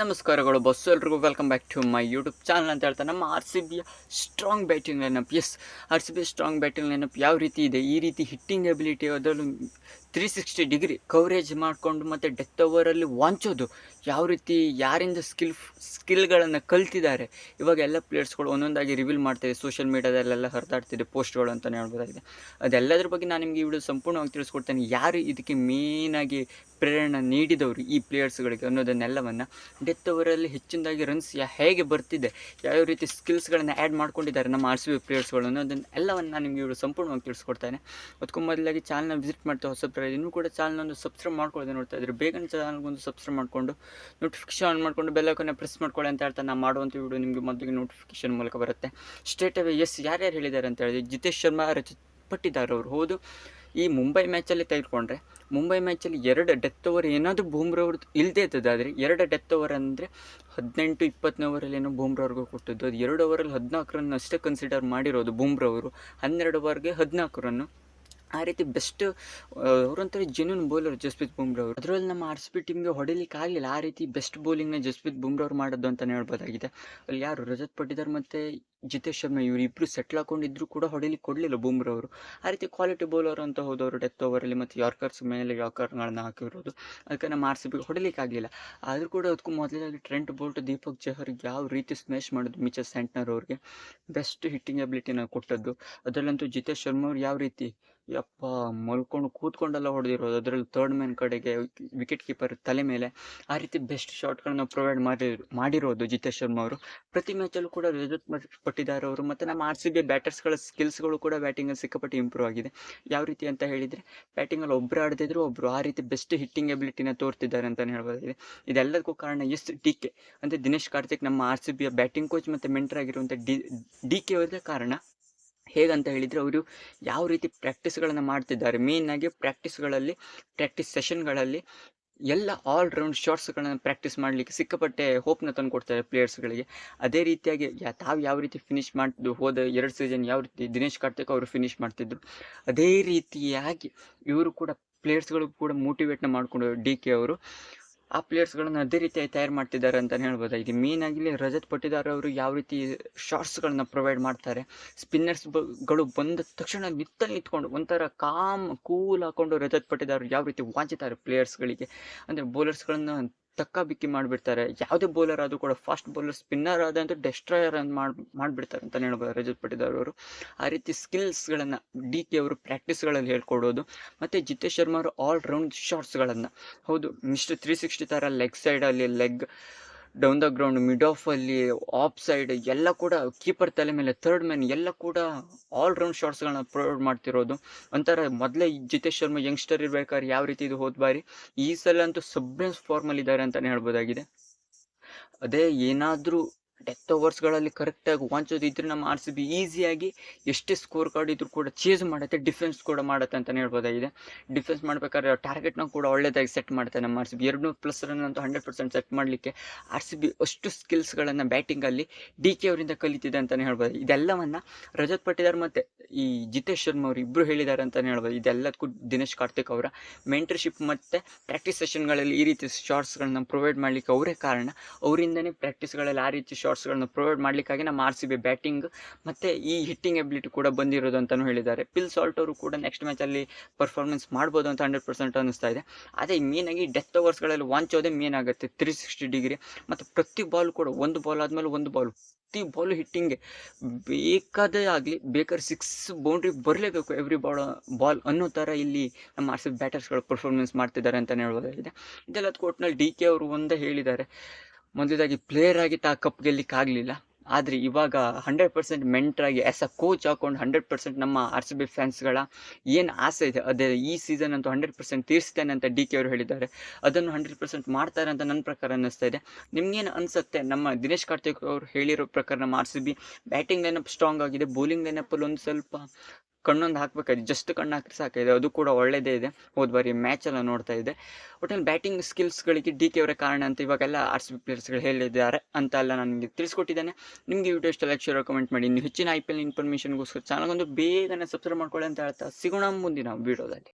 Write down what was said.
ನಮಸ್ಕಾರಗಳು ಬಸ್ಸು ಎಲ್ರಿಗೂ. Welcome back to my YouTube channel ಅಂತ ಹೇಳ್ತಾರೆ ನಮ್ಮ ಆರ್ ಸಿ ಬಿಯ strong batting lineup S R C B strong batting lineup ಯಾವ ರೀತಿ ಇದೆ? ಈ ರೀತಿ ಹಿಟ್ಟಿಂಗ್ ಎಬಿಲಿಟಿ ಅದರಲ್ಲೂ ತ್ರೀ ಸಿಕ್ಸ್ಟಿ ಡಿಗ್ರಿ ಕವರೇಜ್ ಮಾಡಿಕೊಂಡು ಮತ್ತು ಡೆತ್ ಓವರಲ್ಲಿ ವಾಂಚೋದು. ಯಾವ ರೀತಿ, ಯಾರಿಂದ ಸ್ಕಿಲ್ ಸ್ಕಿಲ್ಗಳನ್ನು ಕಲ್ತಿದ್ದಾರೆ, ಇವಾಗ ಎಲ್ಲ ಪ್ಲೇಯರ್ಸ್ಗಳು ಒಂದೊಂದಾಗಿ ರಿವೀಲ್ ಮಾಡ್ತಾಯಿದೆ ಸೋಷಿಯಲ್ ಮೀಡ್ಯಾದಲ್ಲೆಲ್ಲ ಹರಿದಾಡ್ತಿದೆ ಪೋಸ್ಟ್ಗಳು ಅಂತಲೇ ಹೇಳ್ಬೋದಾಗಿದೆ. ಅದೆಲ್ಲದ್ರ ಬಗ್ಗೆ ನಾನು ನಿಮಗೆ ವಿಡಿಯೋ ಸಂಪೂರ್ಣವಾಗಿ ತಿಳಿಸ್ಕೊಡ್ತೇನೆ. ಯಾರು ಇದಕ್ಕೆ ಮೇಯ್ನಾಗಿ ಪ್ರೇರಣೆ ನೀಡಿದವರು ಈ ಪ್ಲೇಯರ್ಸ್ಗಳಿಗೆ ಅನ್ನೋದನ್ನೆಲ್ಲವನ್ನು ಡೆತ್ ಓವರಲ್ಲಿ ಹೆಚ್ಚಿನದಾಗಿ ರನ್ಸ್ ಹೇಗೆ ಬರ್ತಿದೆ, ಯಾವ ರೀತಿ ಸ್ಕಿಲ್ಸ್ಗಳನ್ನು ಆ್ಯಡ್ ಮಾಡ್ಕೊಂಡಿದ್ದಾರೆ ನಮ್ಮ ಆರ್ ಸಿ ಬಿ ಪ್ಲೇಯರ್ಸ್ಗಳು ಅನ್ನೋದನ್ನೆಲ್ಲವನ್ನು ನಾನು ನಿಮಗೆ ಇವಳು ಸಂಪೂರ್ಣವಾಗಿ ತಿಳಿಸ್ಕೊಡ್ತೇನೆ. ಅದಕ್ಕೂ ಮೊದಲಾಗಿ ಚಾನಲ್ನ ವಿಸಿಟ್ ಮಾಡ್ತಾ ಹೊಸಬ್ರು ಇನ್ನೂ ಕೂಡ ಚಾನಲ್ ಒಂದು ಸಬ್ಸ್ಕ್ರೈಬ್ ಮಾಡ್ಕೊಳ್ಳೋದೇ ನೋಡ್ತಾ ಇದ್ರೆ ಬೇಗನೆ ಚಾನಲ್ಗೊಂದು ಸಬ್ಸ್ಕ್ರೈಬ್ ಮಾಡಿಕೊಂಡು ನೋಟಿಫಿಕೇಶನ್ ಆನ್ ಮಾಡಿಕೊಂಡು ಬೆಲ್ಲಕ್ಕನ್ನು ಪ್ರೆಸ್ ಮಾಡ್ಕೊಳ್ಳಿ ಅಂತ ಹೇಳ್ತಾ ನಾನು ಮಾಡುವಂಥ ವಿಡಿಯೋ ನಿಮಗೆ ಮೊದಲಿಗೆ ನೋಟಿಫಿಕೇಶನ್ ಮೂಲಕ ಬರುತ್ತೆ. ಸ್ಟೇಟ್ ಅವೇ ಎಸ್ ಯಾರ್ಯಾರು ಹೇಳಿದ್ದಾರೆ ಅಂತ ಹೇಳಿದ್ರೆ ಜಿತೇಶ್ ಶರ್ಮಾ, ರಚಿತ್ ಪಟ್ಟಿದ್ದಾರೆ ಅವರು. ಹೌದು, ಈ ಮುಂಬೈ ಮ್ಯಾಚಲ್ಲಿ ತೆಗೆದುಕೊಂಡ್ರೆ ಮುಂಬೈ ಮ್ಯಾಚಲ್ಲಿ ಎರಡು ಡೆತ್ ಓವರ್ ಏನಾದರೂ ಬೂಮ್ರವ್ರದ್ದು ಇಲ್ಲದೇ ಇದ್ದದಾದರೆ ಎರಡು ಡೆತ್ ಓವರ್ ಅಂದರೆ ಹದಿನೆಂಟು ಇಪ್ಪತ್ತನೇ ಓವರಲ್ಲಿ ಏನೋ ಬೂಮ್ರವ್ರಿಗೂ ಕೊಟ್ಟಿದ್ದು. ಅದು ಎರಡು ಓವರಲ್ಲಿ ಹದಿನಾಲ್ಕು ರನ್ ಅಷ್ಟೇ ಕನ್ಸಿಡರ್ ಮಾಡಿರೋದು ಬೂಮ್ರವರು ಹನ್ನೆರಡು ಓವರ್ಗೆ ಹದಿನಾಲ್ಕು ರನ್ನು ಆ ರೀತಿ ಬೆಸ್ಟ್ ಅವರಂತಾರೆ ಜೆನ್ಯೂನ್ ಬೌಲರ್ ಜಸ್ಪ್ರೀತ್ ಬುಮ್ರಾ ಅವರು. ಅದರಲ್ಲಿ ನಮ್ಮ ಆರ್ ಸಿ ಬಿ ಟೀಮ್ಗೆ ಹೊಡಿಲಿಕ್ಕೆ ಆಗಲಿಲ್ಲ. ಆ ರೀತಿ ಬೆಸ್ಟ್ ಬೌಲಿಂಗ್ನ ಜಸ್ಪ್ರೀತ್ ಬುಮ್ರಾ ಅವ್ರು ಮಾಡೋದು ಅಂತಲೇ ಹೇಳ್ಬೋದಾಗಿದೆ. ಅಲ್ಲಿ ಯಾರು ರಜತ್ ಪಟ್ಟಿದಾರ್ ಮತ್ತು ಜಿತೇಶ್ ಶರ್ಮಾ ಇವರು ಇಬ್ಬರು ಸೆಟ್ಲ್ ಹಾಕೊಂಡಿದ್ರು ಕೂಡ ಹೊಡಿಲಿಕ್ಕೆ ಕೊಡಲಿಲ್ಲ ಬುಮ್ರಾ ಅವರು. ಆ ರೀತಿ ಕ್ವಾಲಿಟಿ ಬೌಲರ್ ಅಂತ ಹೋದವರು ಡೆತ್ ಓವರಲ್ಲಿ ಮತ್ತು ಯಾರ್ಕರ್ಸ್ ಮೇಲೆ ಯಾರ್ಕರ್ಗಳನ್ನ ಹಾಕಿರೋದು. ಅದಕ್ಕೆ ನಮ್ಮ ಆರ್ ಸಿ ಬಿಗೆ ಹೊಡಿಲಿಕ್ಕೆ ಆಗಲಿಲ್ಲ ಆದರೂ ಕೂಡ ಅದಕ್ಕೂ ಮೊದಲಾಗಿ ಟ್ರೆಂಟ್ ಬೋಲ್ಟ್ ದೀಪಕ್ ಜಹರ್ ಯಾವ ರೀತಿ ಸ್ಮ್ಯಾಶ್ ಮಾಡೋದು ಮಿಚಲ್ ಸೆಂಟ್ನರ್ ಅವ್ರಿಗೆ? ಬೆಸ್ಟ್ ಹಿಟ್ಟಿಂಗ್ ಎಬಿಲಿಟಿನ ಕೊಟ್ಟದ್ದು. ಅದರಲ್ಲಂತೂ ಜಿತೇಶ್ ಶರ್ಮಾ ಅವ್ರು ಯಾವ ರೀತಿ? ಯಪ್ಪ, ಮಲ್ಕೊಂಡು ಕೂತ್ಕೊಂಡೆಲ್ಲ ಹೊಡೆದಿರೋದು. ಅದರಲ್ಲಿ ಥರ್ಡ್ ಮ್ಯಾನ್ ಕಡೆಗೆ ವಿಕೆಟ್ ಕೀಪರ್ ತಲೆ ಮೇಲೆ ಆ ರೀತಿ ಬೆಸ್ಟ್ ಶಾಟ್ಗಳನ್ನ ಪ್ರೊವೈಡ್ ಮಾಡಿ ಮಾಡಿರೋದು ಜಿತೇಶ್ ಶರ್ಮಾ ಅವರು. ಪ್ರತಿ ಮ್ಯಾಚಲ್ಲೂ ಕೂಡ ರಜತ್ ಪಟ್ಟಿದಾರ್ ಅವರು. ಮತ್ತು ನಮ್ಮ ಆರ್ ಸಿ ಬಿ ಬ್ಯಾಟರ್ಸ್ಗಳ ಸ್ಕಿಲ್ಸ್ಗಳು ಕೂಡ ಬ್ಯಾಟಿಂಗಲ್ಲಿ ಸಿಕ್ಕಾಪಟ್ಟೆ ಇಂಪ್ರೂವ್ ಆಗಿದೆ. ಯಾವ ರೀತಿ ಅಂತ ಹೇಳಿದರೆ ಬ್ಯಾಟಿಂಗಲ್ಲಿ ಒಬ್ಬರು ಆಡದಿದ್ರು ಒಬ್ಬರು ಆ ರೀತಿ ಬೆಸ್ಟ್ ಹಿಟ್ಟಿಂಗ್ ಎಬಿಲಿಟಿನ ತೋರ್ತಿದ್ದಾರೆ ಅಂತಲೇ ಹೇಳ್ಬೋದಾಗಿದೆ. ಇದೆಲ್ಲದಕ್ಕೂ ಕಾರಣ ಎಸ್ ಡಿ ಕೆ ಅಂದರೆ ದಿನೇಶ್ ಕಾರ್ತಿಕ್ ನಮ್ಮ ಆರ್ ಸಿ ಬಿಯ ಬ್ಯಾಟಿಂಗ್ ಕೋಚ್ ಮತ್ತು ಮೆಂಟರ್ ಆಗಿರುವಂಥ ಡಿ ಡಿ ಕೆ ಅವರದೇ ಕಾರಣ ಹೇಗಂತ ಹೇಳಿದರೆ ಅವರು ಯಾವ ರೀತಿ ಪ್ರಾಕ್ಟೀಸ್ಗಳನ್ನು ಮಾಡ್ತಿದ್ದಾರೆ. ಮೇಯ್ನಾಗಿ ಪ್ರಾಕ್ಟೀಸ್ಗಳಲ್ಲಿ ಪ್ರಾಕ್ಟೀಸ್ ಸೆಷನ್ಗಳಲ್ಲಿ ಎಲ್ಲ ಆಲ್ ರೌಂಡ್ ಶಾರ್ಟ್ಸ್ಗಳನ್ನು ಪ್ರಾಕ್ಟೀಸ್ ಮಾಡಲಿಕ್ಕೆ ಸಿಕ್ಕಾಪಟ್ಟೆ ಹೋಪ್ನ ತಂದು ಕೊಡ್ತಾರೆ ಪ್ಲೇಯರ್ಸ್ಗಳಿಗೆ ಅದೇ ರೀತಿಯಾಗಿ ಯಾ, ತಾವು ಯಾವ ರೀತಿ ಫಿನಿಶ್ ಮಾಡ್ತಿದ್ದು ಹೋದ ಎರಡು ಸೀಸನ್ ಯಾವ ರೀತಿ ದಿನೇಶ್ ಕಾರ್ತಿಕ್ ಅವರು ಫಿನಿಶ್ ಮಾಡ್ತಿದ್ರು. ಅದೇ ರೀತಿಯಾಗಿ ಇವರು ಕೂಡ ಪ್ಲೇಯರ್ಸ್ಗಳು ಕೂಡ ಮೋಟಿವೇಟ್ನ ಮಾಡಿಕೊಂಡು ಡಿ ಕೆ ಅವರು. ಆ ಪ್ಲೇಯರ್ಸ್ಗಳನ್ನ ಅದೇ ರೀತಿಯಾಗಿ ತಯಾರು ಮಾಡ್ತಿದ್ದಾರೆ ಅಂತಲೇ ಹೇಳ್ಬೋದಾಗಿದೆ ಮೇನ್ ಆಗಿ ರಜತ್ ಪಟ್ಟಿದಾರ್ ಅವರು ಯಾವ ರೀತಿ ಶಾರ್ಟ್ಸ್ಗಳನ್ನ ಪ್ರೊವೈಡ್ ಮಾಡ್ತಾರೆ ಸ್ಪಿನ್ನರ್ಸ್ಗಳು ಬಂದ ತಕ್ಷಣ ನಿತ್ತಲ್ಲಿ ನಿಂತ್ಕೊಂಡು ಒಂಥರ ಕಾಮ್ ಕೂಲ್ ಹಾಕೊಂಡು ರಜತ್ ಪಟ್ಟಿದಾರ್ ಯಾವ ರೀತಿ ವಾಂಚುತ್ತಾರೆ ಪ್ಲೇಯರ್ಸ್ಗಳಿಗೆ ಅಂದರೆ ಬೌಲರ್ಸ್ಗಳನ್ನ ತಕ್ಕ ಬಿಕ್ಕಿ ಮಾಡಿಬಿಡ್ತಾರೆ. ಯಾವುದೇ ಬೌಲರ್ ಆದರೂ ಕೂಡ ಫಾಸ್ಟ್ ಬೌಲರ್ ಸ್ಪಿನ್ನರ್ ಆದಂತೂ ಡೆಸ್ಟ್ರಾಯರ್ ಅಂತ ಮಾಡಿ, ಮಾಡಿಬಿಡ್ತಾರೆ ಅಂತಲೇ ಹೇಳ್ಬೋದು ರಜತ್ ಪಟ್ಟಿದಾರ್ ಅವರು. ಆ ರೀತಿ ಸ್ಕಿಲ್ಸ್ಗಳನ್ನು ಡಿ ಕೆ ಅವರು ಪ್ರಾಕ್ಟೀಸ್ಗಳಲ್ಲಿ ಹೇಳ್ಕೊಡೋದು. ಮತ್ತು ಜಿತೇಶ್ ಶರ್ಮಾ ಅವರು ಆಲ್ ರೌಂಡ್ ಶಾರ್ಟ್ಸ್ಗಳನ್ನು ಹೌದು ಮಿಸ್ಟರ್ ತ್ರೀ ಸಿಕ್ಸ್ಟಿ ಥರ ಲೆಗ್ ಸೈಡಲ್ಲಿ leg down the ground mid ಆಫಲ್ಲಿ off side ಎಲ್ಲ ಕೂಡ ಕೀಪರ್ ತಲೆ ಮೇಲೆ ಥರ್ಡ್ ಮ್ಯಾನ್ ಎಲ್ಲ ಕೂಡ ಆಲ್ ರೌಂಡ್ ಶಾರ್ಟ್ಸ್ಗಳನ್ನ ಪ್ರೊವೈಡ್ ಮಾಡ್ತಿರೋದು. ಒಂಥರ ಮೊದಲೇ ಜಿತೇಶ್ ಶರ್ಮಾ ಯಂಗ್ಸ್ಟರ್ ಇರ್ಬೇಕಾದ್ರೆ ಯಾವ ರೀತಿ ಇದು ಹೋದ ಬಾರಿ? ಈ ಸಲ ಅಂತೂ ಸಬ್ರೆನ್ಸ್ ಫಾರ್ಮಲ್ಲಿ ಇದ್ದಾರೆ ಅಂತಲೇ ಹೇಳ್ಬೋದಾಗಿದೆ. ಅದೇ ಏನಾದರೂ ಡೆತ್ ಓವರ್ಸ್ಗಳಲ್ಲಿ ಕರೆಕ್ಟಾಗಿ ವಾಂಚೋದಿದ್ರೆ ನಮ್ಮ ಆರ್ ಸಿ ಬಿ ಈಸಿಯಾಗಿ ಎಷ್ಟೇ ಸ್ಕೋರ್ ಕಾರ್ಡ್ ಇದ್ರೂ ಕೂಡ ಚೇಸ್ ಮಾಡುತ್ತೆ ಡಿಫೆನ್ಸ್ ಕೂಡ ಮಾಡುತ್ತೆ ಅಂತಲೇ ಹೇಳ್ಬೋದಾಗಿದೆ. ಡಿಫೆನ್ಸ್ ಮಾಡಬೇಕಾದ್ರೆ ಟಾರ್ಗೆಟ್ನ ಕೂಡ ಒಳ್ಳೆಯದಾಗಿ ಸೆಟ್ ಮಾಡುತ್ತೆ ನಮ್ಮ ಆರ್ ಸಿ ಬಿ ಎರಡು ಪ್ಲಸ್ ರನ್ ಅಂತೂ ಹಂಡ್ರೆಡ್ ಪರ್ಸೆಂಟ್ ಸೆಟ್ ಮಾಡಲಿಕ್ಕೆ ಆರ್ ಸಿ ಬಿ ಅಷ್ಟು ಸ್ಕಿಲ್ಸ್ಗಳನ್ನು ಬ್ಯಾಟಿಂಗಲ್ಲಿ ಡಿ ಕೆ ಅವರಿಂದ ಕಲಿತಿದೆ ಅಂತಲೇ ಹೇಳ್ಬೋದು. ಇದೆಲ್ಲವನ್ನು ರಜತ್ ಪಟ್ಟಿದಾರ್ ಮತ್ತು ಈ ಜಿತೇಶ್ ಶರ್ಮಾ ಅವರು ಇಬ್ಬರು ಹೇಳಿದ್ದಾರೆ ಅಂತಲೇ ಹೇಳ್ಬೋದು. ಇದೆಲ್ಲದಕ್ಕೂ ದಿನೇಶ್ ಕಾರ್ತಿಕ್ ಅವರ ಮೆಂಟರ್ಶಿಪ್ ಮತ್ತು ಪ್ರಾಕ್ಟೀಸ್ ಸೆಷನ್ಗಳಲ್ಲಿ ಈ ರೀತಿ ಶಾರ್ಟ್ಸ್ಗಳನ್ನ ಪ್ರೊವೈಡ್ ಮಾಡಲಿಕ್ಕೆ ಅವರೇ ಕಾರಣ. ಅವರಿಂದನೇ ಪ್ರಾಕ್ಟೀಸ್ಗಳಲ್ಲಿ ಆ ರೀತಿ ಶಾರ್ಟ್ಸ್ಗಳನ್ನ ಪ್ರೊವೈಡ್ ಮಾಡಲಿಕ್ಕಾಗಿ ನಮ್ಮ ಆರ್ ಸಿ ಬ್ಯಾಟಿಂಗ್ ಮತ್ತು ಈ ಹಿಟ್ಟಿಂಗ್ ಎಬಿಲಿಟಿ ಕೂಡ ಬಂದಿರೋದು ಅಂತಲೂ ಹೇಳಿದ್ದಾರೆ. ಪಿಲ್ ಸಾಲ್ಟ್ ಅವರು ಕೂಡ ನೆಕ್ಸ್ಟ್ ಮ್ಯಾಚಲ್ಲಿ ಪರ್ಫಾರ್ಮೆನ್ಸ್ ಮಾಡ್ಬೋದು ಅಂತ ಹಂಡ್ರೆಡ್ ಪರ್ಸೆಂಟ್ ಅನ್ನಿಸ್ತಾ ಇದೆ. ಅದೇ ಮೇನಾಗಿ ಡೆತ್ ಓವರ್ಸ್ಗಳಲ್ಲಿ ವಾಂಚೋದೇ ಮೇನ್ ಆಗುತ್ತೆ ತ್ರೀ ಸಿಕ್ಸ್ಟಿ ಡಿಗ್ರಿ ಮತ್ತು ಪ್ರತಿ ಬಾಲ್ ಕೂಡ ಒಂದು ಬಾಲ್ ಆದಮೇಲೆ ಒಂದು ಬಾಲ್ ಪ್ರತಿ ಬಾಲು ಹಿಟ್ಟಿಂಗೆ ಬೇಕಾದೇ ಆಗಲಿ ಬೇಕಾದ್ರೆ ಸಿಕ್ಸ್ ಬೌಂಡ್ರಿ ಬರಲೇಬೇಕು ಎವ್ರಿ ಬಾಲ್ ಬಾಲ್ ಅನ್ನೋ ಥರ ಇಲ್ಲಿ ನಮ್ಮ ಆರ್ ಸಿ ಬ್ಯಾಟರ್ಸ್ಗಳು ಪರ್ಫಾರ್ಮೆನ್ಸ್ ಮಾಡ್ತಿದ್ದಾರೆ ಅಂತಲೇ ಹೇಳ್ಬೋದಾಗಿದೆ. ಇದೆಲ್ಲ ಕೋರ್ಟ್ನಲ್ಲಿ ಡಿ ಕೆ ಅವರು ಒಂದೇ ಹೇಳಿದ್ದಾರೆ. ಮೊದಲದಾಗಿ ಪ್ಲೇಯರ್ ಆಗಿ ತಾ ಕಪ್ ಗೆಲ್ಲಿಕ್ಕೆ ಆಗಲಿಲ್ಲ. ಆದರೆ ಇವಾಗ ಹಂಡ್ರೆಡ್ ಪರ್ಸೆಂಟ್ ಮೆಂಟ್ರಾಗಿ ಆ್ಯಸ್ ಅ ಕೋಚ್ ಹಾಕೊಂಡು ಹಂಡ್ರೆಡ್ ಪರ್ಸೆಂಟ್ ನಮ್ಮ ಆರ್ ಸಿ ಬಿ ಫ್ಯಾನ್ಸ್ಗಳ ಏನು ಆಸೆ ಇದೆ, ಅದೇ ಈ ಸೀಸನ್ ಅಂತೂ ಹಂಡ್ರೆಡ್ ಪರ್ಸೆಂಟ್ ತೀರಿಸ್ತೇನೆ ಅಂತ ಡಿ ಕೆ ಅವರು ಹೇಳಿದ್ದಾರೆ. ಅದನ್ನು ಹಂಡ್ರೆಡ್ ಪರ್ಸೆಂಟ್ ಮಾಡ್ತಾರೆ ಅಂತ ನನ್ನ ಪ್ರಕಾರ ಅನ್ನಿಸ್ತಾ ಇದೆ. ನಿಮ್ಗೇನು ಅನಿಸುತ್ತೆ? ನಮ್ಮ ದಿನೇಶ್ ಕಾರ್ತಿಕ್ ಅವರು ಹೇಳಿರೋ ಪ್ರಕಾರ ನಮ್ಮ R C B batting lineup strong ಆಗಿದೆ ಬೌಲಿಂಗ್ ಲೈನಪ್ಪಲ್ಲಿ ಒಂದು ಸ್ವಲ್ಪ ಕಣ್ಣೊಂದು ಹಾಕ್ಬೇಕಾದ್ರೆ ಜಸ್ಟ್ ಕಣ್ಣು ಹಾಕಿದ್ರೆ ಸಾಕಾಗಿದೆ ಅದು ಕೂಡ ಒಳ್ಳೆಯದೇ ಇದೆ. ಹೋದ ಬಾರಿ ಮ್ಯಾಚೆಲ್ಲ ನೋಡ್ತಾ ಇದೆ ಒಟ್ಟಲ್ಲಿ ಬ್ಯಾಟಿಂಗ್ ಸ್ಕಿಲ್ಸ್ಗಳಿಗೆ ಡಿ ಕೆ ಅವರ ಕಾರಣ ಅಂತ ಇವಾಗೆಲ್ಲ ಆರ್ ಸಿ ಬಿ ಪ್ಲೇಯರ್ಸ್ಗಳು ಹೇಳಿದ್ದಾರೆ ಅಂತ ಎಲ್ಲ ನನಗೆ ತಿಳಿಸ್ಕೊಟ್ಟಿದ್ದೇನೆ. ನಿಮಗೆ ವಿಡಿಯೋ ಇಷ್ಟ ಲೈಕ್ ಶೇರ್ ಕಮೆಂಟ್ ಮಾಡಿ. ಇನ್ನು ಹೆಚ್ಚಿನ ಐ ಪಿ ಎಲ್ ಇನ್ಫಾರ್ಮೇಷನ್ಗೋಸ್ಕರ ಚಾನಲ್ಗೊಂದು ಬೇಗನೆ ಸಬ್ಸ್ಕ್ರೈಬ್ ಮಾಡ್ಕೊಳ್ಳಿ ಅಂತ ಹೇಳ್ತಾ ಸಿಗೋಣ ಮುಂದಿನ ವೀಡಿಯೋದಲ್ಲಿ